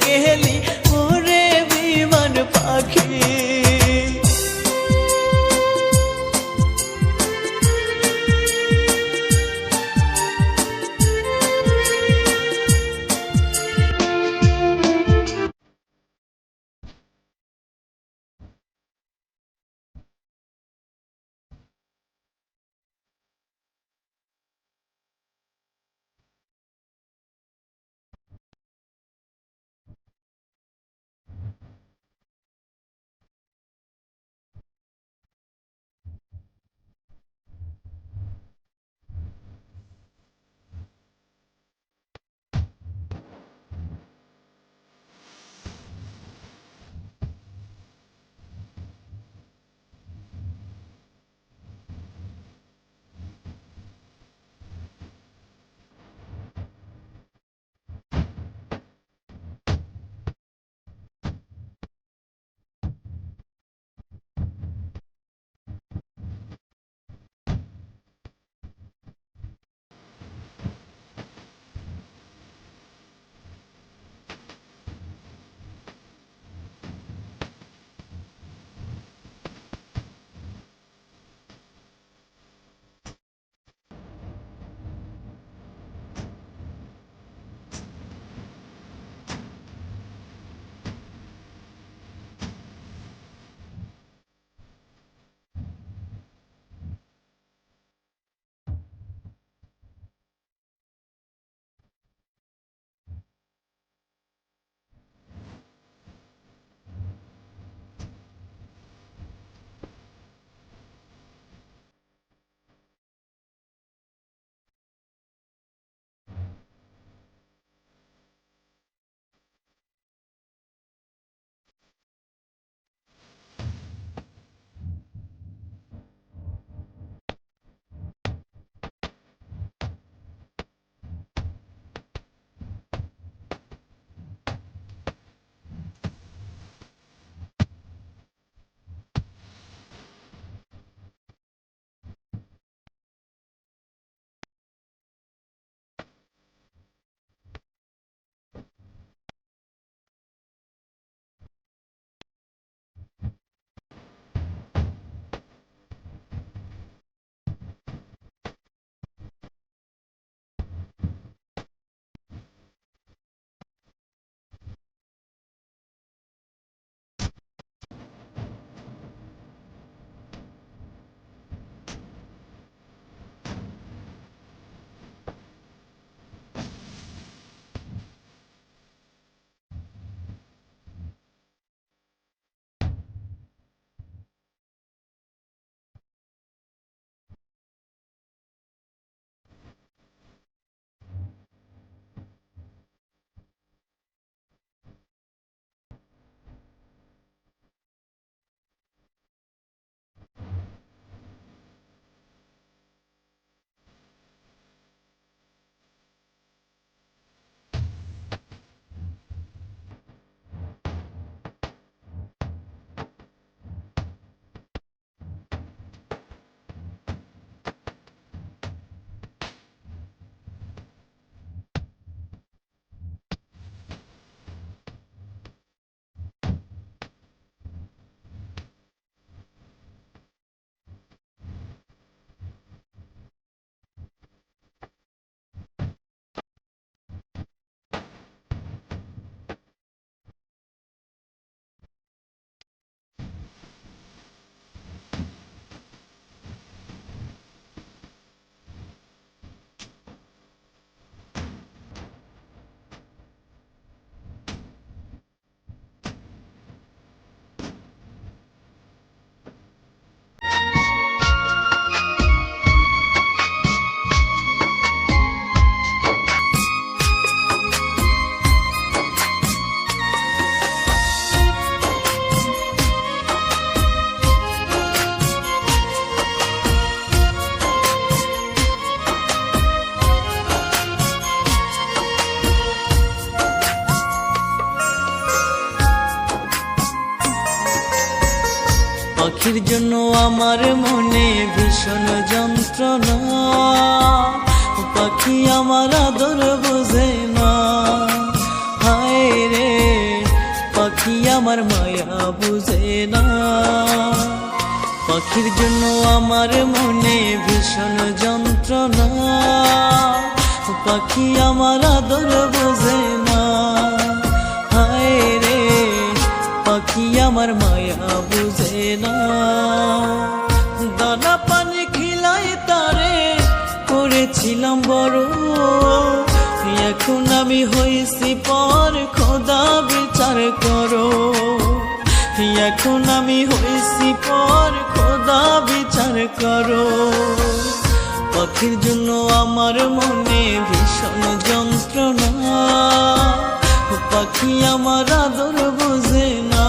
ভুলে পাখির জন্য আমার মনে ভীষণ যন্ত্রণা। পাখি আমার আদর বোঝে না। হায় রে, পাখি আমার মায়া বুঝে না। পাখির জন্য আমার মনে ভীষণ যন্ত্রণা। পাখি আমার আদর বোঝে না। হায় রে, পাখি আমার আমি হয়েছি পর খোদা বিচার করো। এখন আমি হয়েছি পর খোদা বিচার করো। পথের জন্য আমার মনে ভীষণ যন্ত্রণা। পাখি আমার আদর বোঝে না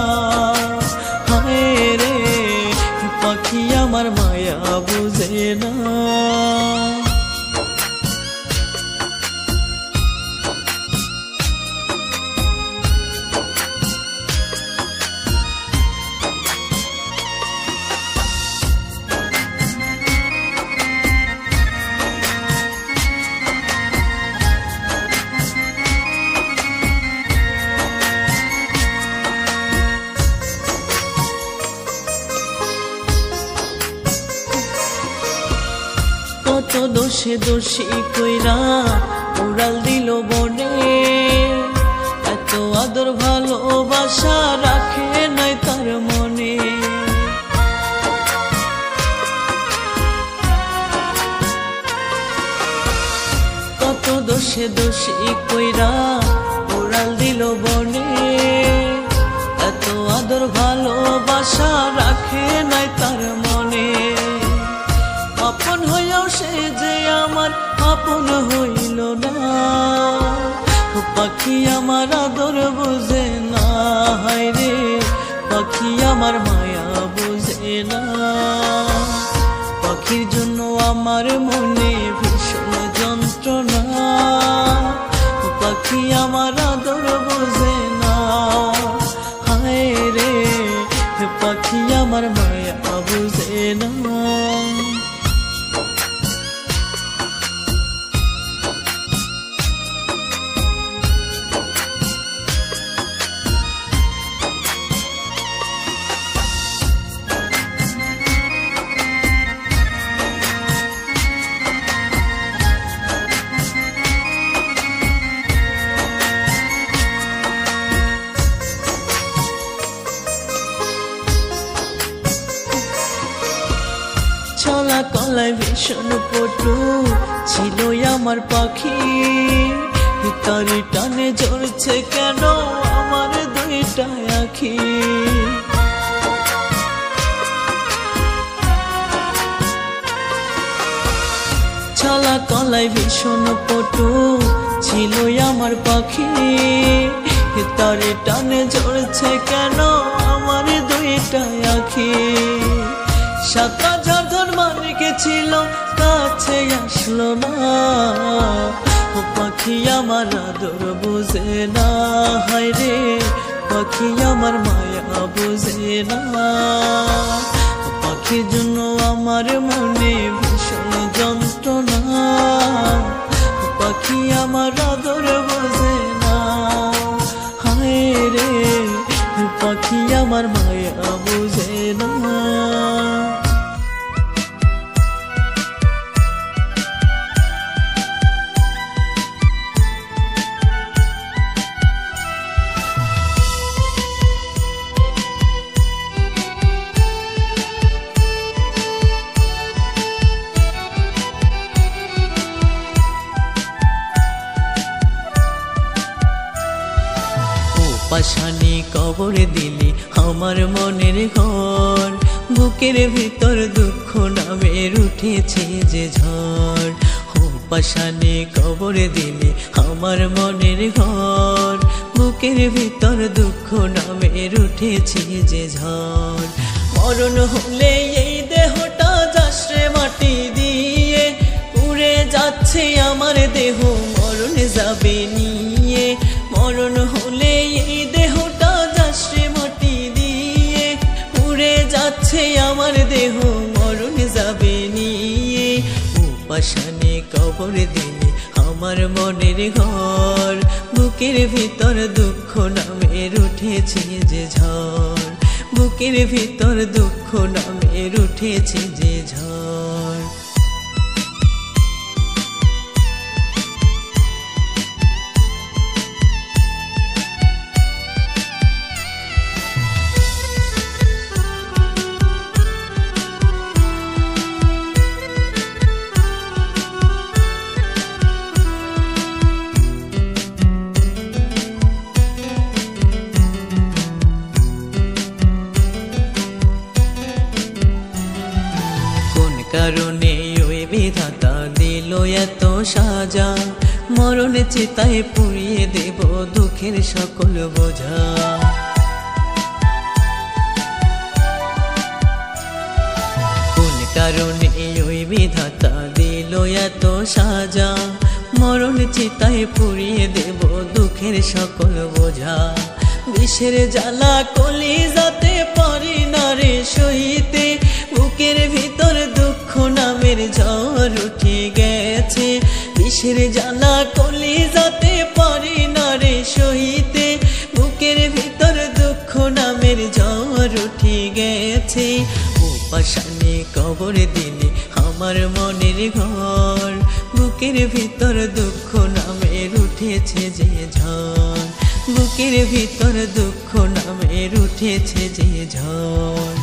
দোষী কইরা উড়াল দিল বনে। এত আদর ভালোবাসা রাখে নাই তার মনে। কত দোষে দোষী কইরা উড়াল দিল বনে। এত আদর ভালোবাসা রাখে নাই পাখি আমার আদর পটু ছিল আমার পাখি। তারি টানে ঝরছে কেন আমার দুইটা আখি। ছলা কলায় ভীষণ পটু ছিল আমার পাখি। তারে টানে ঝরছে কেন আমার দুইটা আখি। সাত হাজার মানিকে ছিল, কাছে আসলো না। পাখি আমার আদর বুঝে না, হায় রে, পাখি আমার মায়া বুঝে না। পাখির জন্য আমার মনে ভীষণ যন্ত্রণা। পাখি আমার আদর বুঝে না। হায় রে, পাখি আমার মায়া বুঝে না। কবর দিলি আমার মনের ঘর। বুকের ভিতর দুঃখ নামের উঠেছে যে ঝড়। পাশানি কবর দিলি আমার মনের ঘর। বুকের ভিতর দুঃখ নামের উঠেছে যে ঝড়। মরণ হলে এই দেহটা যাশ্রে মাটি দিয়ে। উড়ে যাচ্ছে আমার দেহ, মরণ যাবে নিয়ে যাচ্ছে আমার দেহ মরণ যাবে নিয়ে, উপাসানে কবর দিলে আমার মনের ঘর, বুকের ভিতর দুঃখ নামের উঠেছে যে ঝড়, বুকের ভিতর দুঃখ নামের উঠেছে যে ঝড়। কারণে ওই বিধাতা দিল এত সাজা। মরণ চিতায় পুড়িয়ে দেব দুঃখের সকল বোঝা। কোন কারণে ওই বিধাতা দিল এত সাজা? মরণ চিতায় পুড়িয়ে দেব দুঃখের সকল বোঝা। বিষের জ্বালা কলি যাতে পারি না রে সহিতে বুকের ভিতর দুঃখ নামের ঝড় উঠে গেছে। বিষের জ্বালা কলি যাতে পারি না রে সহিতে। বুকের ভিতর দুঃখ নামের ঝড় উঠে গেছে। উপাসানে কবর দিলে আমার মনের ঘর। বুকের ভিতর দুঃখ নামের উঠেছে যে ঝড়। বুকের ভিতর দুঃখ নামের উঠেছে যে ঝড়।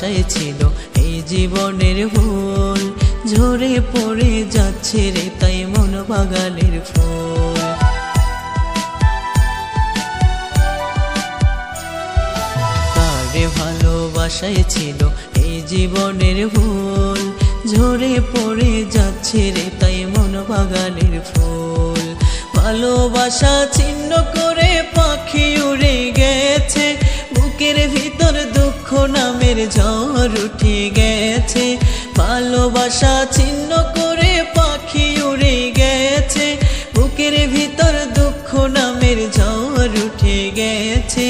ভালোবাসায় ছিল, এই জীবনের ভুল ঝরে পড়ে যাচ্ছে রে, তাই মন বাগানের ফুল। তারে ভালোবাসায় ছিল, এই জীবনের ভুল ঝরে পড়ে যাচ্ছে রে, তাই মন বাগানের ফুল। ভালোবাসা ছিন্ন করে পাখি উড়ে গেছে, বুকের ভিতর দুঃখ নামের ঝড় উঠে গেছে। ভালোবাসা ছিন্ন করে পাখি উড়ে গেছে। বুকের ভিতর দুঃখ নামের ঝড় উঠে গেছে।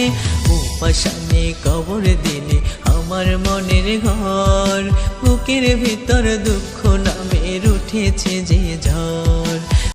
উপাসানে কবর দিলে আমার মনের ঘর। বুকের ভিতর দুঃখ নামের উঠেছে যে ঝড়।